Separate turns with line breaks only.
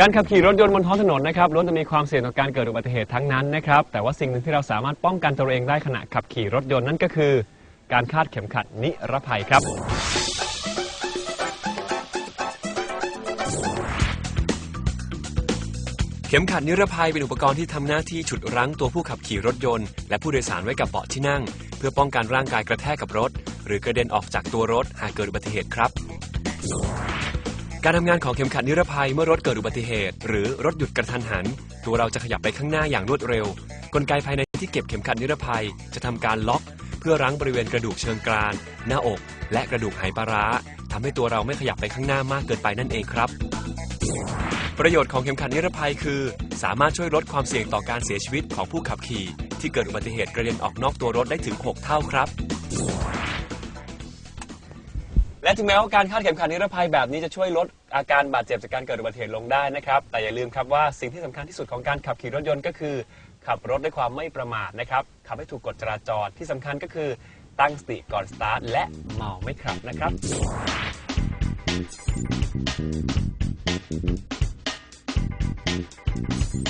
การขับขี่รถยนต์บนท้องถนนนะครับล้วนจะมีความเสี่ยงต่อการเกิดอุบัติเหตุทั้งนั้นนะครับ แต่ว่าสิ่งหนึ่งที่เราสามารถป้องกันตัวเองได้ขณะขับขี่รถยนต์นั่นก็คือ การคาดเข็มขัดนิรภัยครับ
เข็มขัดนิรภัยเป็นอุปกรณ์ที่ทำหน้าที่ฉุดรั้งตัวผู้ขับขี่รถยนต์ และผู้โดยสารไว้กับเบาะที่นั่ง เพื่อป้องกันร่างกายกระแทกกับรถ หรือกระเด็นออกจากตัวรถหากเกิดอุบัติเหตุครับ การทำงานของเข็มขัดนิรภัยเมื่อรถเกิดอุบัติเหตุ หรือรถหยุดกระทันหัน ตัวเราจะขยับไปข้างหน้าอย่างรวดเร็ว กลไกภายในที่เก็บเข็มขัดนิรภัยจะทำการล็อก เพื่อรั้งบริเวณกระดูกเชิงกรานหน้าอก และกระดูกไหปลาร้าทำให้ตัวเราไม่ขยับไปข้างหน้ามากเกินไปนั่นเองครับ ประโยชน์ของเข็มขัดนิรภัยคือ สามารถช่วยลดความเสี่ยงต่อการเสียชีวิตของผู้ขับขี่ ที่เกิดอุบัติเหตุกระเด็นออกนอกตัวรถได้ถึง 6 เท่าครับ
และถึงแม้ว่าการคาดเข็มขัดนิรภัยแบบนี้จะช่วยลดอาการบาดเจ็บจากการเกิดอุบัติเหตุลงได้นะครับ แต่อย่าลืมครับว่าสิ่งที่สำคัญที่สุดของการขับขี่รถยนต์ก็คือ ขับรถด้วยความไม่ประมาทนะครับขับให้ถูกกฎจราจรที่สำคัญก็คือ ตั้งสติก่อนสตาร์ทและเมาไม่ขับนะครับ